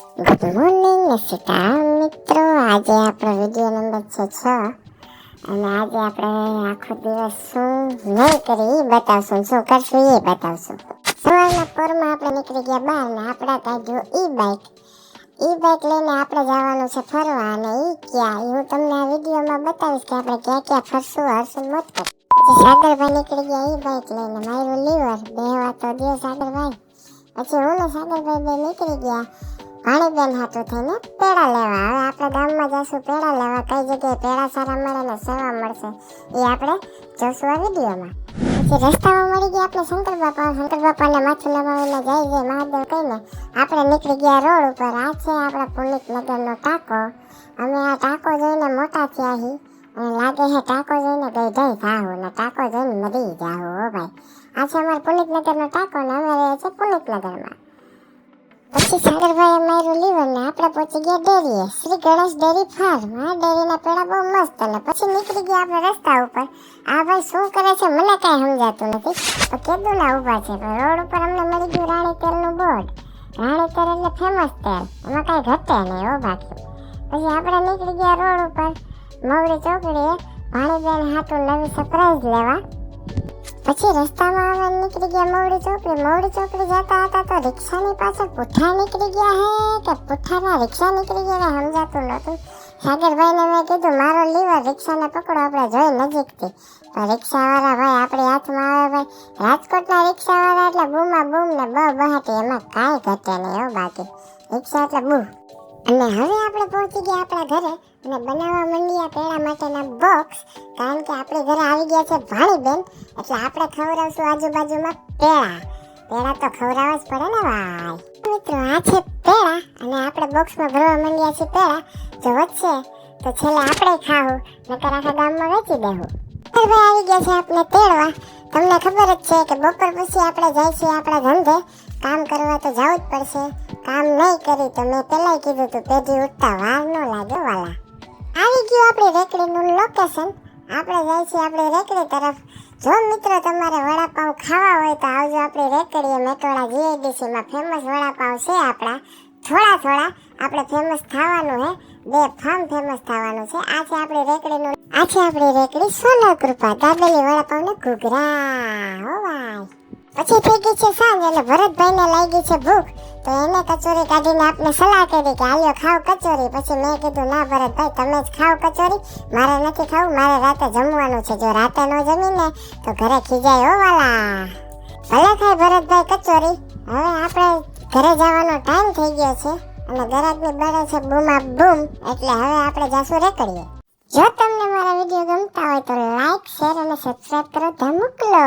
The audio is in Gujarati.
ગુડ મોર્નિંગ નસીતા મિત્રો, આજે આપણો વીડિયો નંબર છે છ. અને આજે આપણે આખો દિવસ શું નહીં કરી એ બતાવશું. શું કરશું એ બતાવશું. સવારના પોરમાં આપણે નીકળી ગયા બહાર ને આપણે કાઢ્યું ઈ બાઇક ઈ બાઇક લઈને આપણે જવાનું છે ફરવા અને ઈ ક્યાં? હું તમને આ વિડીયોમાં બતાવીશ કે આપણે ક્યાં ક્યાં ફરશું, હરશું મોત કર સાગરભાઈ નીકળી ગયા ઈ બાઇક લઈને. મારું લીવર. બે તો દે સાગરભાઈ. પછી હું ને સાગરભાઈ બે નીકળી ગયા. ભાણીબેન હાથું થઈને પેડા લેવા. હવે આપણે ગામમાં જઈશું, પેડા લેવા. કઈ જગ્યાએ પેડા સારા મળે ને સેવા મળશે, એ આપણે જોશું આ વિડીયોમાં. પછી રસ્તામાં મળી ગયા આપણે શંકર બાપા. શંકર બાપાને માથું લગાવીને જય જય મહાદેવ કહીને આપણે નીકળી ગયા રોડ ઉપર. આ છે આપણા પુનિત નગરનો ટાંકો. અમે આ ટાંકો જોઈને મોટા થયા હી. અને લાગે છે ટાંકો જોઈને ગઈ ગઈ જાહું ને ટાંકો જોઈને મરી જાહું ભાઈ. આ છે અમારા પુનિત નગરનો ટાંકો ને અમે રહે છે પુનિત નગરમાં. પછી સાગરભાઈએ માર્યું લીવર ને આપણે પહોંચી ગયા ડેરીએ. Shri Ganesh dairy farm. આ ડેરીના પેડા બહુ મસ્ત અને પછી નીકળી ગયા આપણે રસ્તા ઉપર. આ ભાઈ શું કરે છે, મને કાંઈ સમજાતું નથી. તો કેદુના ઊભા છે રોડ ઉપર અમને મળી ગયું રાણી તેલનું બોર્ડ. રાણી તેલ એટલે ફેમસ તેલ. એમાં કાંઈ ઘટે નહીં હો બાકી. પછી આપણે નીકળી ગયા રોડ ઉપર. મવડી ચોકડીએ. ભાણીબેન હાટું નવી સરપ્રાઈઝ લેવા. પછી રસ્તામાં અમે નીકળી ગયા મવડી ચોકડી. મવડી ચોકડી જતા હતા તો રિક્ષાની પાછળ પુઠ્ઠા નીકળી ગયા હે કે પુઠ્ઠાના રિક્ષા નીકળી ગયા સમજાતું નહોતું. સાગરભાઈને મેં કીધું, મારો લીવર રિક્ષાને પકડો, આપણે જોઈ નજીકથી. પણ રિક્ષાવાળા, ભાઈ, આપણી હાથમાં આવે, ભાઈ. રાજકોટના રિક્ષાવાળા એટલે બૂમા બૂમ ને બ બહાટી, એમાં કાંઈ ઘટે નહીં, હો બાકી. રિક્ષા એટલે બૂ અને હવે આપણે પહોંચી ગયા આપણા ઘરે અને બનાવવા માંડ્યા પેડા માટેના બોક્સ કારણ કે આપણે ઘરે આવી ગયા છે ભાણીબેન, એટલે આપણે ખવડાવશું આજુબાજુમાં પેડા પેડા તો ખવડાવવા જ પડે ને ભાઈ. મિત્રો, આ છે પેડા અને આપણે બોક્સમાં ભરવા માંડ્યા છે પેડા જો વધશે, તો છેલ્લે આપણે ખાવું, નકર આખા ગામમાં વેચી દેવું. ભાઈ આવી ગયા છે આપણે તેડવા. તમને ખબર જ છે કે બપોર પછી આપણે જાય છે આપણા ધંધે. કામ કરવા તો જવું જ પડશે. કામ નહીં કરી તો મેં પહેલાં કીધું તું, પેઢી ઉઠતા વાર ન લાગે વાલા આવી ગયું આપણી રેકડીનું લોકેશન આપણે જાય છીએ આપણી રેકડી તરફ. જો મિત્રો તમારે વડાપાઉં ખાવા હોય તો આવજો આપણી રેકડીએ મેટોડા જીઆઈડીસીમાં ફેમસ વડાપાઉં છે આપણા. થોડા થોડા આપણે ફેમસ થવાનું હે. બે ફાર્મ ફેમસ થવાનું છે. આ છે આપણી રેકડીનું આ છે આપણી રેકડી સોનલ કૃપા, દાબેલી વડાપાઉં ને ઘૂઘરા. હો ભાઈ. પછી થઈ ગઈ છે સાંજ એટલે ભરતભાઈને લાગી છે ભૂખ. તો એને કચોરી કાઢીને આપને સલાહ કરી કે આલ્યો ખાવ કચોરી. પછી મેં કીધું, ના ભરતભાઈ, તમે જ ખાવ કચોરી. મારે નથી ખાવું, મારે રાતે જમવાનું છે. જો રાતે ન જમીને, તો ઘરે ખીજાય હો વાલા. ભલે ખાય ભરતભાઈ કચોરી. હવે આપણે ઘરે જવાનો ટાઈમ થઈ ગયો છે અને ગરાગની બને છે બૂમા બૂમ, એટલે હવે આપણે જાશું રેકડીએ. જો તમને મારા વીડિયો ગમતા હોય તો લાઈક, શેર અને સબસ્ક્રાઈબ કરો ધમકલો